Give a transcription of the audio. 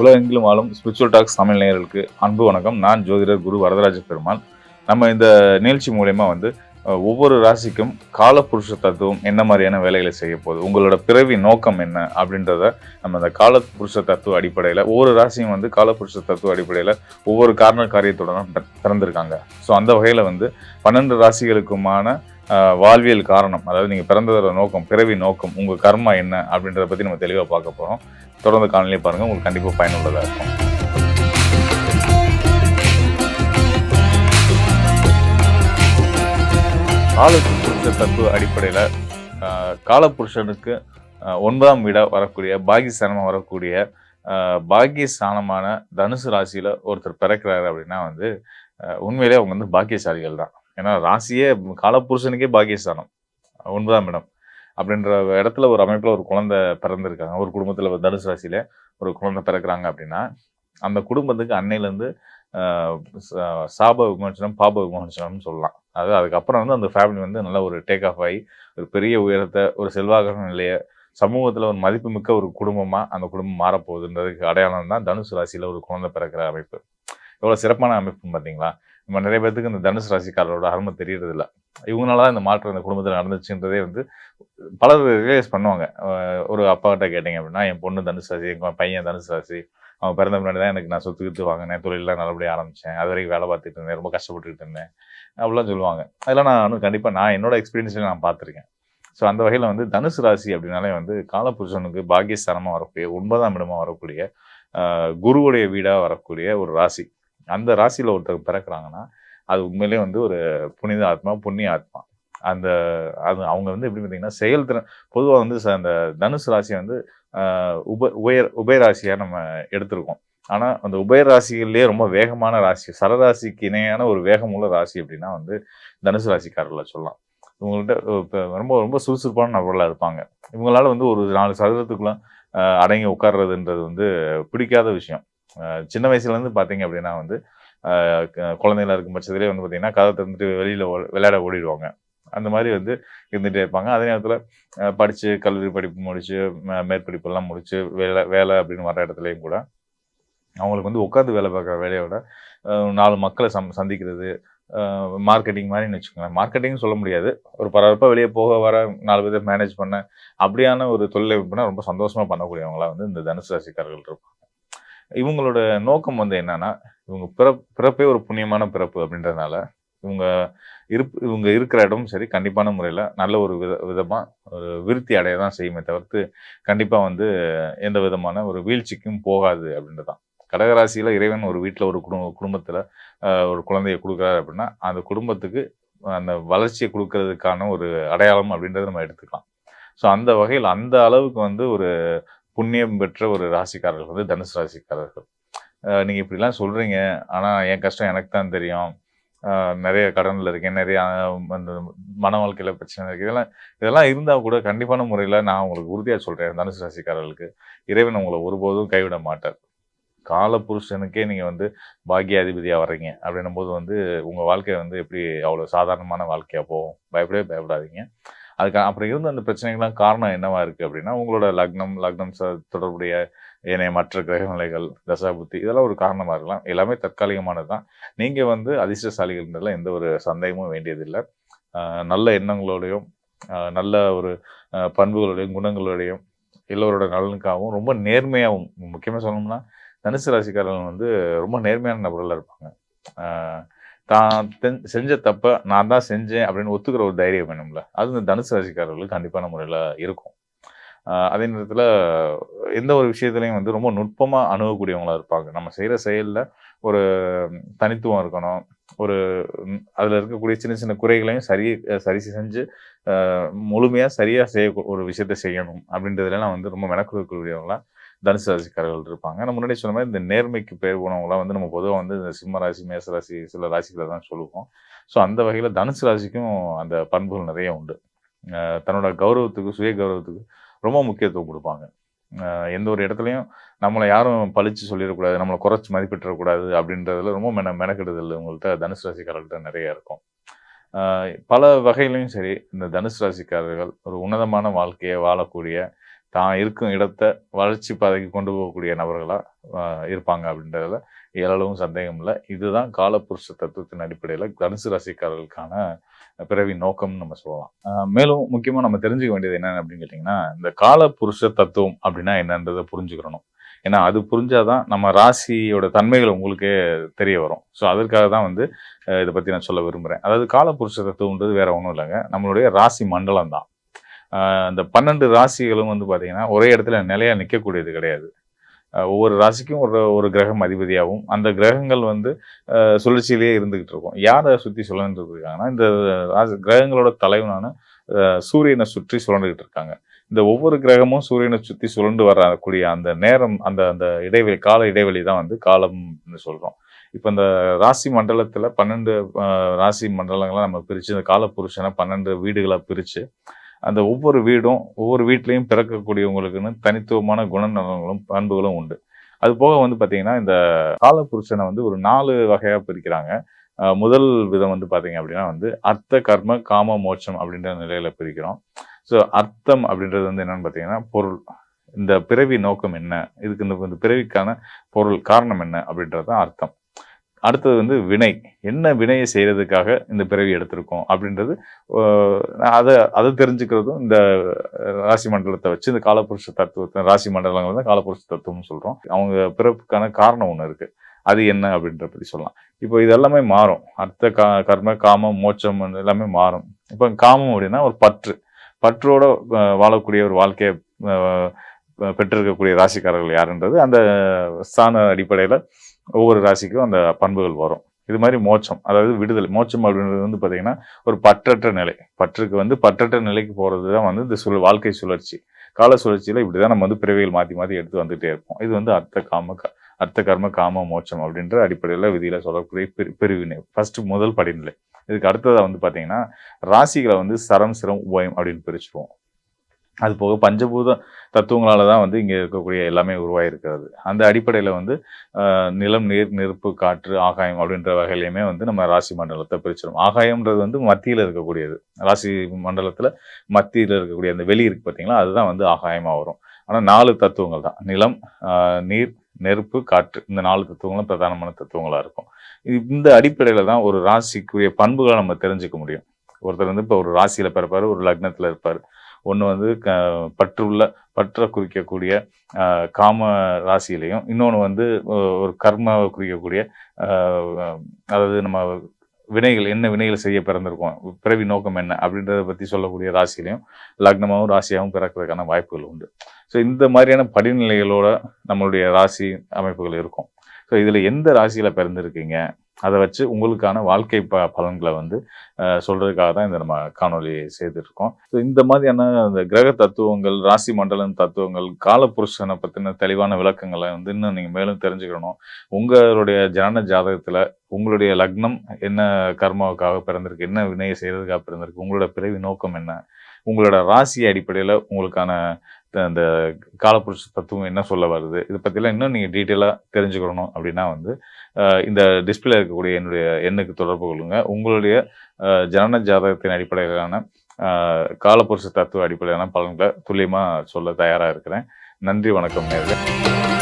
உலகெங்கிலும் வாழும் spiritual tax Tamil நேயர்களுக்கு அன்பு வணக்கம். நான் ஜோதிடர் குரு வரதராஜ பெருமாள். நம்ம இந்த நிகழ்ச்சி மூலயமா வந்து ஒவ்வொரு ராசிக்கும் காலப்புருஷ தத்துவம் என்ன மாதிரியான வேலைகளை செய்ய போகுது உங்களோட பிறவி நோக்கம் என்ன அப்படின்றத நம்ம இந்த காலப்புருஷ தத்துவ அடிப்படையில் ஒவ்வொரு ராசியும் வந்து காலப்புருஷ தத்துவ அடிப்படையில் ஒவ்வொரு காரண காரியத்துடனும் பி- பிறந்திருக்காங்க ஸோ அந்த வகையில் வந்து பன்னெண்டு ராசிகளுக்குமான வாழ்வியல் காரணம் அதாவது நீங்கள் பிறந்ததோட நோக்கம் பிறவி நோக்கம் உங்கள் கர்மா என்ன அப்படின்றத பற்றி நம்ம தெளிவாக பார்க்க போகிறோம் தொடர்ந்து காணொலியை பாருங்கள் உங்களுக்கு கண்டிப்பாக பயனுள்ளதாக இருக்கும். காலப்புருஷ தத்துவ அடிப்படையில் காலப்புருஷனுக்கு ஒன்பதாம் வீடாக வரக்கூடிய பாகிஸ்தானமாக வரக்கூடிய பாகியஸ்தானமான தனுசு ராசியில் ஒருத்தர் பிறக்கிறாரு அப்படின்னா வந்து உண்மையிலே அவங்க வந்து பாக்கியசாலிகள் தான். ஏன்னா ராசியே காலப்புருஷனுக்கே பாக்கியஸ்தானம். ஒன்பதாம் இடம் அப்படின்ற இடத்துல ஒரு அமைப்பில் ஒரு குழந்தை பிறந்திருக்காங்க. ஒரு குடும்பத்தில் தனுசு ராசியில ஒரு குழந்தை பிறக்கிறாங்க அப்படின்னா அந்த குடும்பத்துக்கு அன்னையிலேருந்து சாப விமோசனம் பாப விமோசனம்னு சொல்லலாம். அது அதுக்கப்புறம் வந்து அந்த ஃபேமிலி வந்து நல்ல ஒரு டேக் ஆஃப் ஆகி ஒரு பெரிய உயரத்தை ஒரு செல்வாக்கான நிலையை சமூகத்தில் ஒரு மதிப்புமிக்க ஒரு குடும்பமாக அந்த குடும்பம் மாறப்போகுதுன்றதுக்கு அடையாளம் தான் தனுசு ராசியில் ஒரு குழந்தை பிறக்கிற அமைப்பு. எவ்வளோ சிறப்பான அமைப்புன்னு பார்த்தீங்களா நம்ம நிறைய பேர்த்துக்கு இந்த தனுசு ராசிக்காரரோட அருமை தெரியறது இல்லை இவங்களால தான் இந்த மாற்றம் இந்த குடும்பத்தில் நடந்துச்சுன்றதே வந்து பலர் ரியலைஸ் பண்ணுவாங்க. ஒரு அப்பாகிட்ட கேட்டிங்க அப்படின்னா என் பொண்ணு தனுசு ராசி என் பையன் தனுசு ராசி. அவன் பிறந்த முன்னாடி தான் எனக்கு நான் சொத்து கித்து வாங்கினேன் தொழிலெலாம் நல்லபடியாக ஆரம்பித்தேன் அது வரைக்கும் வேலை பார்த்துட்டு இருந்தேன் ரொம்ப கஷ்டப்பட்டுட்டு இருந்தேன். அப்படிலாம் சொல்லுவாங்க. அதெல்லாம் நான் இன்னும் கண்டிப்பாக நான் என்னோட எக்ஸ்பீரியன்ஸில் நான் பார்த்துருக்கேன். ஸோ அந்த வகையில் வந்து தனுசு ராசி அப்படின்னாலே வந்து காலபுருஷனுக்கு பாக்கியஸ்தானமாக வரக்கூடிய ஒன்பதாம் இடமாக வரக்கூடிய குருவுடைய வீடாக வரக்கூடிய ஒரு ராசி. அந்த ராசியில் ஒருத்தர் பிறக்கிறாங்கன்னா அது உண்மையிலேயே வந்து ஒரு புனித ஆத்மா புண்ணிய ஆத்மா. அந்த அது அவங்க வந்து எப்படி பார்த்தீங்கன்னா செயல்திறன் பொதுவாக வந்து ச- அந்த தனுசு ராசியை வந்து உப உபயர் உபயராசியாக நம்ம எடுத்திருக்கோம். ஆனால் அந்த உபயராசிகள்லேயே ரொம்ப வேகமான ராசி சரராசிக்கு இணையான ஒரு வேகமுள்ள ராசி அப்படின்னா வந்து தனுசு ராசிக்காரர்களை சொல்லலாம். இவங்கள்ட்ட இப்போ ரொம்ப ரொம்ப சுறுசுறுப்பான நபர்களாக இருப்பாங்க. இவங்களால வந்து ஒரு நாலு சதுரத்துக்குள்ள அடங்கி உட்கார்றதுன்றது வந்து பிடிக்காத விஷயம். சின்ன வயசுலேருந்து பார்த்தீங்க அப்படின்னா வந்து ஆஹ், குழந்தைகளா இருக்கும் பட்சத்துலேயே வந்து பார்த்தீங்கன்னா கதை திறந்துட்டு வெளியில் விளையாட ஓடிடுவாங்க. அந்த மாதிரி வந்து இருந்துகிட்டே இருப்பாங்க. அதே நேரத்தில் படித்து கல்லூரி படிப்பு முடித்து மேற்படிப்பெல்லாம் முடித்து வேலை வேலை அப்படின்னு வர இடத்துலையும் கூட அவங்களுக்கு வந்து உட்காந்து வேலை பார்க்குற வேலையை விட நாலு மக்களை சம் சந்திக்கிறது மார்க்கெட்டிங் மாதிரின்னு வச்சுக்கோங்களேன். மார்க்கெட்டிங் சொல்ல முடியாது. ஒரு பரபரப்பாக வெளியே போக வர நாலு பேர் மேனேஜ் பண்ண அப்படியான ஒரு தொழிலமைப்புனா ரொம்ப சந்தோஷமாக பண்ணக்கூடியவங்களாம் வந்து இந்த தனுசு ராசிக்காரர்கள் இருப்பாங்க. இவங்களோட நோக்கம் வந்து என்னன்னா இவங்க பிறப் பிறப்பே ஒரு புண்ணியமான பிறப்பு அப்படின்றதுனால இவங்க இருப்பு இவங்க இருக்கிற இடமும் சரி கண்டிப்பான முறையில் நல்ல ஒரு வித விதமாக ஒரு விருத்தி அடைய தான் செய்யுமே தவிர்த்து கண்டிப்பாக வந்து எந்த விதமான ஒரு வீழ்ச்சிக்கும் போகாது அப்படின்றது தான் கடகராசியில் இறைவன் ஒரு வீட்டில் ஒரு குடும்ப குடும்பத்தில் ஒரு குழந்தைய கொடுக்குறாரு அப்படின்னா அந்த குடும்பத்துக்கு அந்த வளர்ச்சியை கொடுக்கறதுக்கான ஒரு அடையாளம் அப்படின்றத நம்ம எடுத்துக்கலாம். ஸோ அந்த வகையில் அந்த அளவுக்கு வந்து ஒரு புண்ணியம் பெற்ற ஒரு ராசிக்காரர்கள் வந்து தனுசு ராசிக்காரர்கள். நீங்கள் இப்படிலாம் சொல்கிறீங்க ஆனால் என் கஷ்டம் எனக்கு தான் தெரியும். நிறைய கடனில் இருக்கேன். நிறைய அந்த மன வாழ்க்கையில் பிரச்சனை இருக்குது இதெல்லாம் இதெல்லாம் இருந்தால் கூட கண்டிப்பான முறையில் நான் உங்களுக்கு உறுதியாக சொல்கிறேன் தனுசு ராசிக்காரர்களுக்கு இறைவன் உங்களை ஒருபோதும் கைவிட மாட்டார். கால புருஷனுக்கே நீங்கள் வந்து பாக்கியாதிபதியா வர்றீங்க. அப்படின்னும் போது வந்து உங்கள் வாழ்க்கை வந்து எப்படி அவ்வளோ சாதாரணமான வாழ்க்கையாக போகும்? பயப்படவே பயப்படாதீங்க. அதுக்கு அப்புறம் இருந்த அந்த பிரச்சனைகள்லாம் காரணம் என்னவா இருக்குது அப்படின்னா உங்களோட லக்னம் லக்னம் ச- தொடர்புடைய ஏனைய மற்ற கிரகநிலைகள் தசாபுத்தி இதெல்லாம் ஒரு காரணமாக இருக்கலாம். எல்லாமே தற்காலிகமானது தான் நீங்கள் வந்து அதிர்ஷ்டசாலிகள்ன்றதுல எந்த ஒரு சந்தேகமும் வேண்டியதில்லை. நல்ல எண்ணங்களோடையும் நல்ல ஒரு பண்புகளோடையும் குணங்களோடையும் எல்லோரோட நலனுக்காகவும் ரொம்ப நேர்மையாகவும் முக்கியமாக சொல்லணும்னா தனுசு ராசிக்காரர்கள் வந்து ரொம்ப நேர்மையான நபர்களாக இருப்பாங்க. தான் தென்- செஞ்ச தப்ப நான் தான் செஞ்சேன் அப்படின்னு ஒத்துக்கிற ஒரு தைரியம் வேணும்ல. அது இந்த தனுசு ராசிக்காரர்களுக்கு கண்டிப்பான முறையில் இருக்கும். அதே நேரத்தில் எந்த ஒரு விஷயத்துலையும் வந்து ரொம்ப நுட்பமாக அணுகக்கூடியவங்களா இருப்பாங்க. நம்ம செய்கிற செயலில் ஒரு தனித்துவம் இருக்கணும். ஒரு அதில் இருக்கக்கூடிய சின்ன சின்ன குறைகளையும் சரி சரி செஞ்சு முழுமையாக சரியாக செய்ய ஒரு விஷயத்த செய்யணும் அப்படின்றதுலாம் வந்து ரொம்ப மெனக்கொடுக்கக்கூடியவங்களா தனுசு ராசிக்காரர்கள் இருப்பாங்க. நம்ம முன்னாடி சொன்ன மாதிரி இந்த நேர்மைக்கு பேர் போனவங்களாம் வந்து நம்ம பொதுவாக வந்து இந்த சிம்ம ராசி மேச ராசி சில ராசிகளை தான் சொல்லுவோம். ஸோ அந்த வகையில் தனுசு ராசிக்கும் அந்த பண்புகள் நிறைய உண்டு. தன்னோட கௌரவத்துக்கு சுய கௌரவத்துக்கு ரொம்ப முக்கியத்துவம் கொடுப்பாங்க. எந்த ஒரு இடத்துலையும் நம்மளை யாரும் பழிச்சு சொல்லிடக்கூடாது நம்மளை குறைச்சி மதிப்பிட்டுறக்கூடாது அப்படின்றதுல ரொம்ப மென மெனக்கெடுதல் உங்கள்கிட்ட தனுசு ராசிக்காரர்கள்ட்ட நிறைய இருக்கும். பல வகையிலையும் சரி இந்த தனுசு ராசிக்காரர்கள் ஒரு உன்னதமான வாழ்க்கையை வாழக்கூடிய தான் இருக்கும் இடத்த வளர்ச்சி பாதைக்கு கொண்டு போகக்கூடிய நபர்களாக இருப்பாங்க அப்படின்றதுல ஏழளவும் சந்தேகம் இல்லை. இதுதான் காலப்புருஷ தத்துவத்தின் அடிப்படையில் தனுசு ராசிக்காரர்களுக்கான பிறவி நோக்கம்னு நம்ம சொல்லலாம். மேலும் முக்கியமாக நம்ம தெரிஞ்சுக்க வேண்டியது என்னென்னு அப்படின்னு கேட்டிங்கன்னா இந்த காலப்புருஷ தத்துவம் அப்படின்னா என்னன்றதை புரிஞ்சுக்கிறணும் ஏன்னா அது புரிஞ்சாதான் நம்ம ராசியோட தன்மைகள் உங்களுக்கே தெரிய வரும். ஸோ அதற்காக தான் வந்து இதை பற்றி நான் சொல்ல விரும்புகிறேன் அதாவது காலப்புருஷ தத்துவம்ன்றது வேற ஒன்றும் இல்லைங்க. நம்மளுடைய ராசி மண்டலம் தான் அந்த பன்னெண்டு ராசிகளும் வந்து பார்த்தீங்கன்னா ஒரே இடத்துல நிலையா நிற்கக்கூடியது கிடையாது. ஒவ்வொரு ராசிக்கும் ஒரு ஒரு கிரகம் அதிபதியாகவும் அந்த கிரகங்கள் வந்து சுழற்சியிலேயே இருந்துகிட்டு இருக்கும். யாரை சுற்றி சுழன்றது இருக்காங்கன்னா இந்த ராசி கிரகங்களோட தலைவனான சூரியனை சுற்றி சுழண்டுகிட்டு இருக்காங்க. இந்த ஒவ்வொரு கிரகமும் சூரியனை சுற்றி சுழண்டு வரக்கூடிய அந்த நேரம் அந்த அந்த இடைவெளி கால இடைவெளி தான் வந்து காலம்னு சொல்கிறோம் இப்போ இந்த ராசி மண்டலத்தில் பன்னெண்டு ராசி மண்டலங்களை நம்ம பிரித்து இந்த காலப்புருஷனை பன்னெண்டு வீடுகளாக பிரித்து அந்த ஒவ்வொரு வீடும் ஒவ்வொரு வீட்லேயும் பிறக்கக்கூடியவங்களுக்குன்னு தனித்துவமான குணநலங்களும் பண்புகளும் உண்டு. அது போக வந்து பார்த்தீங்கன்னா இந்த காலப்புருஷனை வந்து ஒரு நாலு வகையாக பிரிக்கிறாங்க. முதல் விதம் வந்து பார்த்தீங்க அப்படின்னா வந்து அர்த்த கர்ம காம மோட்சம் அப்படின்ற நிலையில் பிரிக்கிறோம். ஸோ அர்த்தம் அப்படின்றது வந்து என்னன்னு பார்த்தீங்கன்னா பொருள். இந்த பிறவி நோக்கம் என்ன? இதுக்கு இந்த பிறவிக்கான பொருள் காரணம் என்ன அப்படின்றது தான் அர்த்தம். அடுத்தது வந்து வினை. என்ன வினையை செய்கிறதுக்காக இந்த பிறவி எடுத்திருக்கோம் அப்படின்றது அதை அதை தெரிஞ்சுக்கிறதும் இந்த ராசி மண்டலத்தை வச்சு இந்த காலப்புருஷ தத்துவத்தை ராசி மண்டலங்கள் தான் காலப்புருஷ தத்துவம்னு சொல்கிறோம் அவங்க பிறப்புக்கான காரணம் ஒன்று இருக்குது அது என்ன அப்படின்ற பற்றி சொல்லலாம். இப்போ இதெல்லாமே மாறும். அர்த்த கா கர்ம காமம் மோட்சம் எல்லாமே மாறும். இப்போ காமம் அப்படின்னா ஒரு பற்று. பற்றோட வாழக்கூடிய ஒரு வாழ்க்கையை பெற்றிருக்கக்கூடிய ராசிக்காரர்கள் யாருன்றது அந்த ஸ்தான அடிப்படையில் ஒவ்வொரு ராசிக்கும் அந்த பண்புகள் வரும். இது மாதிரி மோட்சம் அதாவது விடுதலை. மோட்சம் அப்படின்றது வந்து பார்த்தீங்கன்னா ஒரு பற்றற்ற நிலை. பற்றுக்கு வந்து பற்றற்ற நிலைக்கு போகிறது தான் வந்து இந்த சுழ வாழ்க்கை சுழற்சி. கால சுழற்சியில் இப்படி தான் நம்ம வந்து பிறவிகள் மாற்றி மாற்றி எடுத்து வந்துகிட்டே இருப்போம். இது வந்து அர்த்த காம க- அர்த்த கர்ம காம மோட்சம் அப்படின்ற அடிப்படையில் விதியில் சொல்லக்கூடிய பிரி பிரிவினை ஃபஸ்ட்டு முதல் படிநிலை. இதுக்கு அடுத்ததாக வந்து பார்த்தீங்கன்னா ராசிகளை வந்து சரம் சிரம் உபயம் அப்படின்னு பிரிச்சுருவோம். அது போக பஞ்சபூத தத்துவங்களால தான் வந்து இங்கே இருக்கக்கூடிய எல்லாமே உருவாகிருக்கிறது அந்த அடிப்படையில் வந்து நிலம் நீர் நெருப்பு காற்று ஆகாயம் அப்படின்ற வகையிலையுமே வந்து நம்ம ராசி மண்டலத்தை பிரிச்சிடும் ஆகாயம்ன்றது வந்து மத்தியில் இருக்கக்கூடியது. ராசி மண்டலத்தில் மத்தியில் இருக்கக்கூடிய அந்த வெளி இருக்கு பார்த்தீங்களா அதுதான் வந்து ஆகாயமாக வரும். ஆனால் நாலு தத்துவங்கள் தான். நிலம் நீர் நெருப்பு காற்று. இந்த நாலு தத்துவங்களும் பிரதானமான தத்துவங்களாக இருக்கும். இந்த அடிப்படையில் தான் ஒரு ராசிக்குரிய பண்புகளை நம்ம தெரிஞ்சுக்க முடியும். ஒருத்தர் வந்து இப்போ ஒரு ராசியில் பிறப்பார் ஒரு லக்னத்தில் இருப்பார். ஒன்று வந்து க பற்றுள்ள பற்ற குறிக்கக்கூடிய காம ராசியிலையும் இன்னொன்று வந்து ஒரு கர்மாவை குறிக்கக்கூடிய அதாவது நம்ம வினைகள் என்ன வினைகள் செய்ய பிறந்திருக்கோம் பிறவி நோக்கம் என்ன அப்படின்றத பற்றி சொல்லக்கூடிய ராசியிலையும் லக்னமாகவும் ராசியாகவும் பிறக்கிறதுக்கான வாய்ப்புகள் உண்டு. ஸோ இந்த மாதிரியான படிநிலைகளோட நம்மளுடைய ராசி அமைப்புகள் இருக்கும். ஸோ இதில் எந்த ராசியில் பிறந்திருக்கீங்க? அதை வச்சு உங்களுக்கான வாழ்க்கை ப பலன்களை வந்து சொல்கிறதுக்காக தான் இந்த நம்ம காணொலி செய்திருக்கோம் ஸோ இந்த மாதிரியான அந்த கிரக தத்துவங்கள் ராசி மண்டலம் தத்துவங்கள் காலப்புருஷனை பற்றின தெளிவான விளக்கங்களை வந்து இன்னும் நீங்கள் மேலும் தெரிஞ்சுக்கணும். உங்களுடைய ஜனன ஜாதகத்தில் உங்களுடைய லக்னம் என்ன கர்மாவுக்காக பிறந்திருக்கு என்ன வினையை செய்கிறதுக்காக பிறந்திருக்கு உங்களோட பிறவி நோக்கம் என்ன உங்களோட ராசி அடிப்படையில் உங்களுக்கான அந்த காலப்புருஷ தத்துவம் என்ன சொல்ல வருது? இதை பற்றிலாம் இன்னும் நீங்கள் டீட்டெயிலாக தெரிஞ்சுக்கணும் அப்படின்னா வந்து இந்த டிஸ்பிளே இருக்கக்கூடிய என்னுடைய எண்ணுக்கு தொடர்பு கொள்ளுங்க. உங்களுடைய ஜனன ஜாதகத்தின் அடிப்படையிலான காலப்புருஷ தத்துவ அடிப்படையிலான பலன்களை துல்லியமாக சொல்ல தயாராக இருக்கிறேன். நன்றி வணக்கம் நேர்கள்.